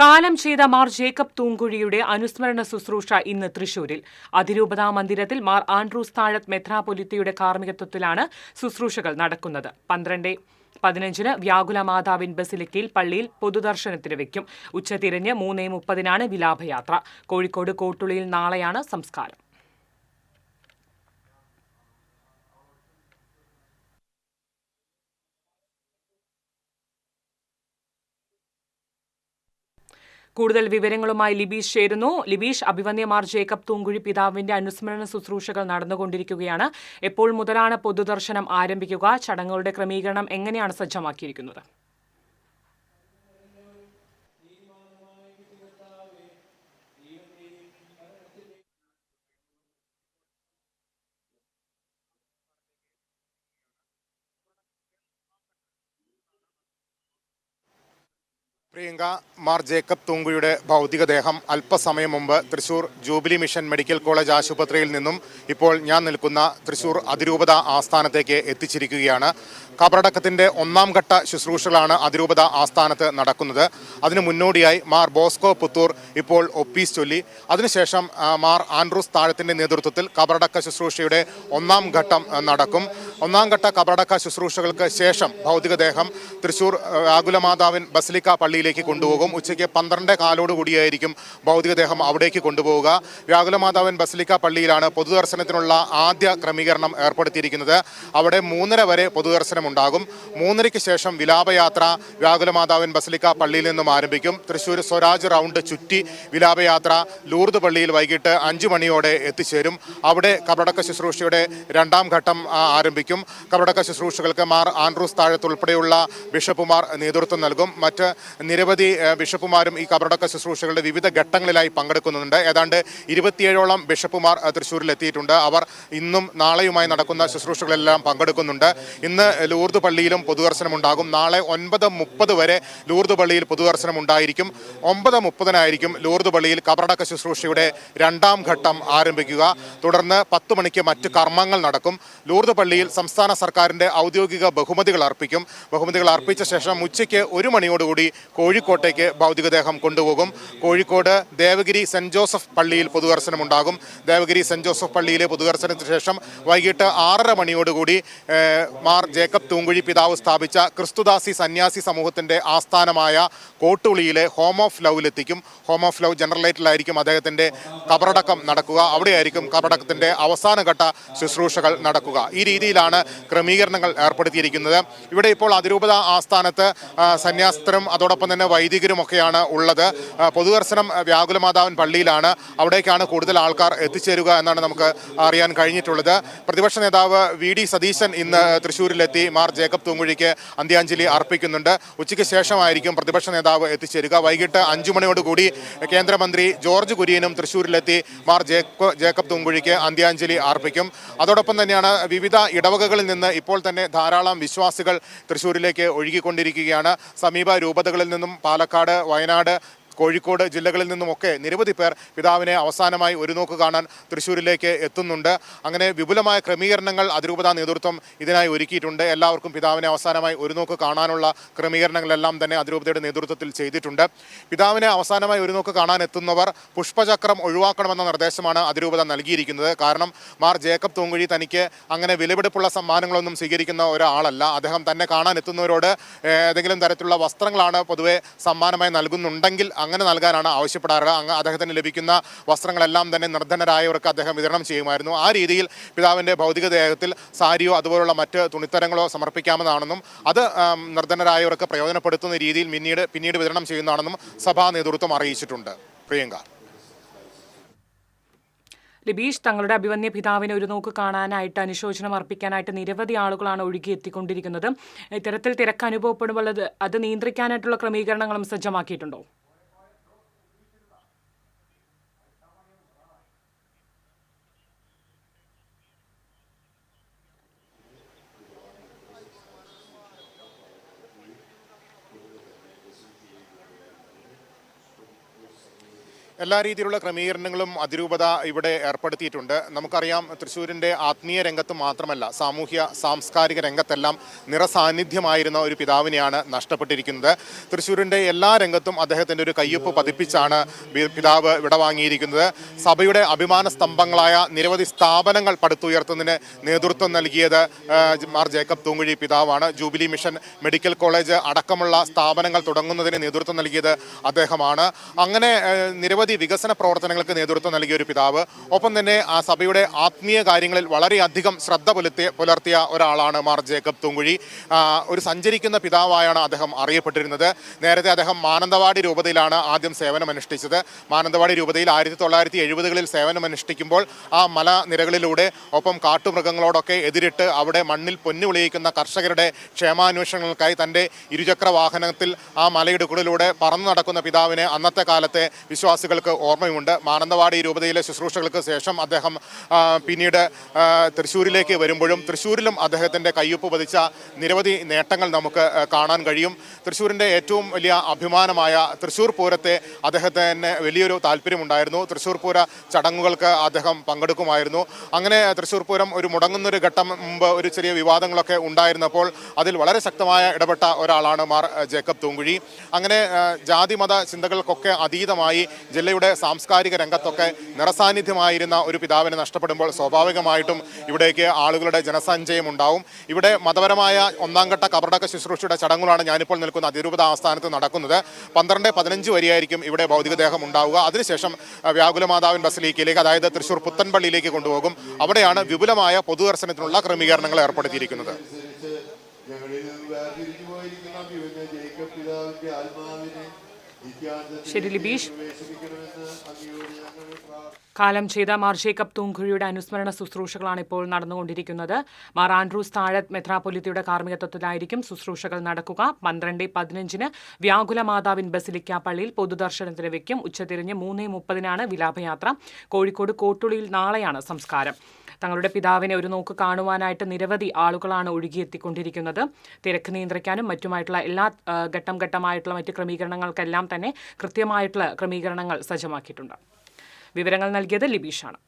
കാലം ചെയ്ത മാർ ജേക്കബ് തൂങ്കുഴിയുടെ അനുസ്മരണ ശുശ്രൂഷ ഇന്ന് തൃശൂരിൽ. അതിരൂപതാ മന്ദിരത്തിൽ മാർ ആൻഡ്രൂസ് താഴത്ത് മെത്രാപൊലിത്തയുടെ കാർമ്മികത്വത്തിലാണ് ശുശ്രൂഷകൾ നടക്കുന്നത്. പന്ത്രണ്ട് പതിനഞ്ചിന് വ്യാകുല മാതാവിൻ ബസിലിക്കയിൽ പള്ളിയിൽ പൊതുദർശനത്തിന് വെക്കും. ഉച്ചതിരിഞ്ഞ് മൂന്നേ മുപ്പതിനാണ് വിലാപയാത്ര. കോഴിക്കോട് കോട്ടുളിയിൽ നാളെയാണ് സംസ്കാരം. കൂടുതൽ വിവരങ്ങളുമായി ലിബീഷ് ചേരുന്നു. ലിബീഷ് അഭിവന്യമാർ ജേക്കബ് തൂങ്കുഴി പിതാവിന്റെ അനുസ്മരണ ശുശ്രൂഷകൾ നടന്നുകൊണ്ടിരിക്കുകയാണ്. എപ്പോൾ മുതലാണ് പൊതുദർശനം ആരംഭിക്കുക? ചടങ്ങുകളുടെ ക്രമീകരണം എങ്ങനെയാണ് സജ്ജമാക്കിയിരിക്കുന്നത്? പ്രിയങ്ക മാർ ജേക്കബ് തൂങ്കുയുടെ ഭൗതികദേഹം അല്പസമയം മുമ്പ് Thrissur jubilee mission medical college ആശുപത്രിയിൽ നിന്നും ഇപ്പോൾ ഞാൻ നിൽക്കുന്ന തൃശൂർ അതിരൂപത ആസ്ഥാനത്തേക്ക് എത്തിച്ചിരിക്കുകയാണ്. കബറടക്കത്തിന്റെ ഒന്നാം ഘട്ട ശുശ്രൂഷകളാണ് അതിരൂപത ആസ്ഥാനത്ത് നടക്കുന്നത്. അതിനു മുന്നോടിയായി മാർ ബോസ്കോ പുത്തൂർ ഇപ്പോൾ ഒപ്പീസ് ചൊല്ലി. അതിനുശേഷം മാർ ആൻഡ്രൂസ് താഴത്തിന്റെ നേതൃത്വത്തിൽ കബറടക്ക ശുശ്രൂഷയുടെ ഒന്നാം ഘട്ടം നടക്കും. ഒന്നാം ഘട്ട കബറടക്ക ശുശ്രൂഷകൾക്ക് ശേഷം ഭൗതികദേഹം തൃശൂർ ആകുലമാതാവിൻ ബസലിക്ക പള്ളിയിലേക്ക് കൊണ്ടുപോകും. ഉച്ചയ്ക്ക് പന്ത്രണ്ട് കാലോടുകൂടിയായിരിക്കും ഭൗതികദേഹം അവിടേക്ക് കൊണ്ടുപോവുക. വ്യാകുലമാതാവിൻ ബസലിക്ക പള്ളിയിലാണ് പൊതുദർശനത്തിനുള്ള ആദ്യ ക്രമീകരണം ഏർപ്പെടുത്തിയിരിക്കുന്നത്. അവിടെ മൂന്നര വരെ പൊതുദർശനം ഉണ്ടാകും. മൂന്നരയ്ക്ക് ശേഷം വിലാപയാത്ര വ്യാകുലമാതാവൻ ബസലിക്ക പള്ളിയിൽ നിന്നും ആരംഭിക്കും. തൃശ്ശൂർ സ്വരാജ് റൗണ്ട് ചുറ്റി വിലാപയാത്ര ലൂർദ് പള്ളിയിൽ വൈകിട്ട് അഞ്ചു മണിയോടെ എത്തിച്ചേരും. അവിടെ കബറടക്ക ശുശ്രൂഷയുടെ രണ്ടാം ഘട്ടം ആരംഭിക്കും. കബറടക്ക ശുശ്രൂഷകൾക്ക് മാർ ആൻഡ്രൂസ് താഴത്ത് ഉൾപ്പെടെയുള്ള ബിഷപ്പുമാർ നേതൃത്വം നൽകും. മറ്റ് നിരവധി ബിഷപ്പുമാരും ഈ കബറടക്ക ശുശ്രൂഷകളുടെ വിവിധ ഘട്ടങ്ങളിലായി പങ്കെടുക്കുന്നുണ്ട്. ഏതാണ്ട് ഇരുപത്തിയേഴോളം ബിഷപ്പുമാർ തൃശ്ശൂരിലെത്തിയിട്ടുണ്ട്. അവർ ഇന്നും നാളെയുമായി നടക്കുന്ന ശുശ്രൂഷകളെല്ലാം പങ്കെടുക്കുന്നുണ്ട്. ഇന്ന് ലൂർദ് പള്ളിയിലും പൊതുദർശനം ഉണ്ടാകും നാളെ ഒൻപത് മുപ്പത് വരെ ലൂർദ് പള്ളിയിൽ പൊതുദർശനം ഉണ്ടായിരിക്കും ഒമ്പത് മുപ്പതിനായിരിക്കും ലൂർദ് പള്ളിയിൽ കബറടക്ക ശുശ്രൂഷയുടെ രണ്ടാം ഘട്ടം ആരംഭിക്കുക. തുടർന്ന് പത്ത് മണിക്ക് മറ്റ് കർമ്മങ്ങൾ നടക്കും. ലൂർദ് പള്ളിയിൽ സംസ്ഥാന സർക്കാരിന്റെ ഔദ്യോഗിക ബഹുമതികൾ അർപ്പിക്കും. ബഹുമതികൾ അർപ്പിച്ച ശേഷം ഉച്ചയ്ക്ക് ഒരു മണിയോടുകൂടി കോഴിക്കോട്ടേക്ക് ഭൗതികദേഹം കൊണ്ടുപോകും. കോഴിക്കോട് ദേവഗിരി സെന്റ് ജോസഫ് പള്ളിയിൽ പൊതുദർശനം ഉണ്ടാകും ദേവഗിരി സെന്റ് ജോസഫ് പള്ളിയിലെ പൊതുദർശനത്തിന് ശേഷം വൈകിട്ട് ആറര മണിയോടുകൂടി മാർ ജേക്കബ് തൂങ്കുഴി പിതാവ് സ്ഥാപിച്ച ക്രിസ്തുദാസി സന്യാസി സമൂഹത്തിന്റെ ആസ്ഥാനമായ കോട്ടുളിയിലെ ഹോം ഓഫ് ലവിലെത്തിക്കും. ഹോം ഓഫ് ലവ് ജനറലേറ്റിലായിരിക്കും അദ്ദേഹത്തിന്റെ കബറടക്കം നടക്കുക. അവിടെയായിരിക്കും കബറടക്കത്തിന്റെ അവസാനഘട്ട ശുശ്രൂഷകൾ നടക്കുക. ഈ രീതിയിലാണ് ക്രമീകരണങ്ങൾ ഏർപ്പെടുത്തിയിരിക്കുന്നത്. ഇവിടെ ഇപ്പോൾ അതിരൂപത ആസ്ഥാനത്ത് സന്യാസ്തരും അതോടൊപ്പം തന്നെ വൈദികരും ഒക്കെയാണ് ഉള്ളത്. പൊതുദർശനം വ്യാകുലമാതാവൻ പള്ളിയിലാണ്. അവിടേക്കാണ് കൂടുതൽ ആൾക്കാർ എത്തിച്ചേരുക എന്നാണ് നമുക്ക് അറിയാൻ കഴിഞ്ഞിട്ടുള്ളത്. പ്രതിപക്ഷ നേതാവ് വി ഡി സതീശൻ ഇന്ന് തൃശ്ശൂരിലെത്തി മാർ ജേക്കബ് തൂങ്കുഴിക്ക് അന്ത്യാഞ്ജലി അർപ്പിക്കുന്നുണ്ട്. ഉച്ചയ്ക്ക് ശേഷമായിരിക്കും പ്രതിപക്ഷ നേതാവ് എത്തിച്ചേരുക. വൈകിട്ട് അഞ്ചു മണിയോടുകൂടി കേന്ദ്രമന്ത്രി ജോർജ് കുര്യനും തൃശ്ശൂരിലെത്തി മാർ ജേക്കബ് ജേക്കബ് തൂങ്കുഴിക്ക് അന്ത്യാഞ്ജലി അർപ്പിക്കും. അതോടൊപ്പം തന്നെയാണ് വിവിധ ഇടവകകളിൽ നിന്ന് ഇപ്പോൾ തന്നെ ധാരാളം വിശ്വാസികൾ തൃശ്ശൂരിലേക്ക് ഒഴുകിക്കൊണ്ടിരിക്കുകയാണ്. സമീപ രൂപതകളിൽ നിന്നും പാലക്കാട് വയനാട് കോഴിക്കോട് ജില്ലകളിൽ നിന്നുമൊക്കെ നിരവധി പേർ പിതാവിനെ അവസാനമായി ഒരു നോക്ക് കാണാൻ തൃശ്ശൂരിലേക്ക് എത്തുന്നുണ്ട്. അങ്ങനെ വിപുലമായ ക്രമീകരണങ്ങൾ അതിരൂപതാ നേതൃത്വം ഇതിനായി ഒരുക്കിയിട്ടുണ്ട്. എല്ലാവർക്കും പിതാവിനെ അവസാനമായി ഒരു നോക്ക് കാണാനുള്ള ക്രമീകരണങ്ങളെല്ലാം തന്നെ അതിരൂപതയുടെ നേതൃത്വത്തിൽ ചെയ്തിട്ടുണ്ട്. പിതാവിനെ അവസാനമായി ഒരു നോക്ക് കാണാൻ എത്തുന്നവർ പുഷ്പചക്രം ഒഴിവാക്കണമെന്ന നിർദ്ദേശമാണ് അതിരൂപത നൽകിയിരിക്കുന്നത്. കാരണം മാർ ജേക്കബ് തൂങ്കുഴി തനിക്ക് അങ്ങനെ വിലപിടിപ്പുള്ള സമ്മാനങ്ങളൊന്നും സ്വീകരിക്കുന്ന ഒരാളല്ല. അദ്ദേഹം തന്നെ കാണാൻ എത്തുന്നവരോട് ഏതെങ്കിലും തരത്തിലുള്ള വസ്ത്രങ്ങളാണ് പൊതുവെ സമ്മാനമായി നൽകുന്നുണ്ടെങ്കിൽ അങ്ങനെ നൽകാനാണ് ആവശ്യപ്പെടാറ് അങ്ങ് അദ്ദേഹത്തിന് ലഭിക്കുന്ന വസ്ത്രങ്ങളെല്ലാം തന്നെ നിർധനരായവർക്ക് അദ്ദേഹം വിതരണം ചെയ്യുമായിരുന്നു. ആ രീതിയിൽ പിതാവിന്റെ ഭൗതികദേഹത്തിൽ സാരിയോ അതുപോലുള്ള മറ്റ് തുണിത്തരങ്ങളോ സമർപ്പിക്കാമെന്നാണെന്നും അത് നിർധനരായവർക്ക് പ്രയോജനപ്പെടുത്തുന്ന രീതിയിൽ പിന്നീട് പിന്നീട് വിതരണം ചെയ്യുന്നതാണെന്നും സഭാ നേതൃത്വം അറിയിച്ചിട്ടുണ്ട്. പ്രിയങ്ക. ലിബീഷ് തങ്ങളുടെ അഭിവന്യ പിതാവിനെ ഒരു നോക്ക് കാണാനായിട്ട് അനുശോചനം അർപ്പിക്കാനായിട്ട് നിരവധി ആളുകളാണ് ഒഴുകി എത്തിക്കൊണ്ടിരിക്കുന്നത്. ഇത്തരത്തിൽ തിരക്ക് അനുഭവപ്പെടുമ്പോൾ അത് നിയന്ത്രിക്കാനായിട്ടുള്ള ക്രമീകരണങ്ങളും സജ്ജമാക്കിയിട്ടുണ്ടോ? എല്ലാ രീതിയിലുള്ള ക്രമീകരണങ്ങളും അതിരൂപത ഇവിടെ ഏർപ്പെടുത്തിയിട്ടുണ്ട്. നമുക്കറിയാം തൃശ്ശൂരിന്റെ ആത്മീയ രംഗത്ത് മാത്രമല്ല സാമൂഹ്യ സാംസ്കാരിക രംഗത്തെല്ലാം നിറസാന്നിധ്യമായിരുന്ന ഒരു പിതാവിനെയാണ് നഷ്ടപ്പെട്ടിരിക്കുന്നത്. തൃശ്ശൂരിന്റെ എല്ലാ രംഗത്തും അദ്ദേഹത്തിന്റെ ഒരു കയ്യൊപ്പ് പതിപ്പിച്ചാണ് പിതാവ് വിടവാങ്ങിയിരിക്കുന്നത്. സഭയുടെ അഭിമാന സ്തംഭങ്ങളായ നിരവധി സ്ഥാപനങ്ങൾ പടുത്തുയർത്തുന്നതിന് നേതൃത്വം നൽകിയത് മാർ ജേക്കബ് തൂങ്കുഴി പിതാവാണ്. ജൂബിലി മിഷൻ മെഡിക്കൽ കോളേജ് അടക്കമുള്ള സ്ഥാപനങ്ങൾ തുടങ്ങുന്നതിന് നേതൃത്വം നൽകിയത് അദ്ദേഹമാണ്. അങ്ങനെ ആ, നിരവധി വികസന പ്രവർത്തനങ്ങൾക്ക് നേതൃത്വം നൽകിയ ഒരു പിതാവ്. ഒപ്പം തന്നെ ആ സഭയുടെ ആത്മീയ കാര്യങ്ങളിൽ വളരെയധികം ശ്രദ്ധ പുലർത്തിയ പുലർത്തിയ ഒരാളാണ് മാർ ജേക്കബ് തൂങ്കുഴി. ഒരു സഞ്ചരിക്കുന്ന പിതാവായാണ് അദ്ദേഹം അറിയപ്പെട്ടിരുന്നത്. നേരത്തെ അദ്ദേഹം മാനന്തവാടി രൂപതയിലാണ് ആദ്യം സേവനമനുഷ്ഠിച്ചത്. മാനന്തവാടി രൂപതയിൽ ആയിരത്തി തൊള്ളായിരത്തി എഴുപതുകളിൽ സേവനമനുഷ്ഠിക്കുമ്പോൾ ആ മലനിരകളിലൂടെ ഒപ്പം കാട്ടുമൃഗങ്ങളോടൊക്കെ എതിരിട്ട് അവിടെ മണ്ണിൽ പൊന്നു വിളയിക്കുന്ന കർഷകരുടെ ക്ഷേമാന്വേഷണങ്ങൾക്കായി തന്റെ ഇരുചക്ര വാഹനത്തിൽ ആ മലയിടുക്കുകളിലൂടെ പറന്നു നടക്കുന്ന പിതാവിനെ അന്നത്തെ കാലത്തെ വിശ്വാസികൾക്ക് ഓർമ്മയുണ്ട്. മാനന്തവാടി രൂപതയിലെ ശുശ്രൂഷകൾക്ക് ശേഷം അദ്ദേഹം പിന്നീട് തൃശ്ശൂരിലേക്ക് വരുമ്പോഴും തൃശ്ശൂരിലും അദ്ദേഹത്തിന്റെ കയ്യൊപ്പ് പതിച്ച നിരവധി നേട്ടങ്ങൾ നമുക്ക് കാണാൻ കഴിയും. തൃശ്ശൂരിന്റെ ഏറ്റവും വലിയ അഭിമാനമായ തൃശ്ശൂർ പൂരത്തെ അദ്ദേഹത്തിന് വലിയൊരു താല്പര്യമുണ്ടായിരുന്നു. തൃശ്ശൂർ പൂര ചടങ്ങുകൾക്ക് അദ്ദേഹം പങ്കെടുക്കുമായിരുന്നു. അങ്ങനെ തൃശ്ശൂർ പൂരം ഒരു മുടങ്ങുന്നൊരു ഘട്ടം മുമ്പ് ഒരു ചെറിയ വിവാദങ്ങളൊക്കെ ഉണ്ടായിരുന്നപ്പോൾ അതിൽ വളരെ ശക്തമായ ഇടപെട്ട ഒരാളാണ് മാർ ജേക്കബ് തൂങ്കുഴി. അങ്ങനെ ജാതിമത ജാതി മത ചിന്തകൾക്കൊക്കെ അതീതമായി ജില്ലയുടെ സാംസ്കാരിക രംഗത്തൊക്കെ നിറസാന്നിധ്യമായിരുന്ന ഒരു പിതാവിനെ നഷ്ടപ്പെടുമ്പോൾ സ്വാഭാവികമായിട്ടും ഇവിടേക്ക് ആളുകളുടെ ജനസഞ്ചയം ഉണ്ടാവും. ഇവിടെ മതപരമായ ഒന്നാം ഘട്ട കബറടക്ക ശുശ്രൂഷയുടെ ചടങ്ങുകളാണ് ഞാനിപ്പോൾ നിൽക്കുന്ന അതിരൂപത ആസ്ഥാനത്ത് നടക്കുന്നത്. പന്ത്രണ്ട് പതിനഞ്ച് വരെയായിരിക്കും ഇവിടെ ഭൗതികദേഹം ഉണ്ടാവുക. അതിനുശേഷം വ്യാകുലമാതാവിൻ വ്യാകുല മാതാവിൻ അതായത് തൃശ്ശൂർ പുത്തൻപള്ളിയിലേക്ക് കൊണ്ടുപോകും. അവിടെയാണ് വിപുലമായ പൊതുദർശനത്തിനുള്ള ക്രമീകരണങ്ങൾ ഏർപ്പെടുത്തിയിരിക്കുന്നത്. ഞങ്ങളിൽ ജേക്കബ് പിതാവിന്റെ ആത്മാവിനെ ശരി ലിബീഷ്. കാലം ചെയ്ത മാർ ജേക്കബ് തൂങ്കുഴിയുടെ അനുസ്മരണ ശുശ്രൂഷകളാണ് ഇപ്പോൾ നടന്നുകൊണ്ടിരിക്കുന്നത്. മാർ ആൻഡ്രൂസ് താഴത്ത് മെത്രാപൊലിത്തയുടെ കാർമ്മികത്വത്തിലായിരിക്കും ശുശ്രൂഷകൾ നടക്കുക. പന്ത്രണ്ട് പതിനഞ്ചിന് വ്യാകുല മാതാവിൻ ബസിലിക്ക പള്ളിയിൽ പൊതുദർശനത്തിന് വയ്ക്കും ഉച്ചതിരിഞ്ഞ് മൂന്ന് മുപ്പതിനാണ് വിലാപയാത്ര. കോഴിക്കോട് കോട്ടുളിയിൽ നാളെയാണ് സംസ്കാരം. തങ്ങളുടെ പിതാവിനെ ഒരു നോക്ക് കാണുവാനായിട്ട് നിരവധി ആളുകളാണ് ഒഴുകിയെത്തിക്കൊണ്ടിരിക്കുന്നത്. തിരക്ക് നിയന്ത്രിക്കാനും മറ്റുമായിട്ടുള്ള എല്ലാ ഘട്ടം ഘട്ടമായിട്ടുള്ള മറ്റ് ക്രമീകരണങ്ങൾക്കെല്ലാം തന്നെ കൃത്യമായിട്ടുള്ള ക്രമീകരണങ്ങൾ സജ്ജമാക്കിയിട്ടുണ്ട്. വിവരങ്ങൾ നൽകിയത് ലിബീഷാണ്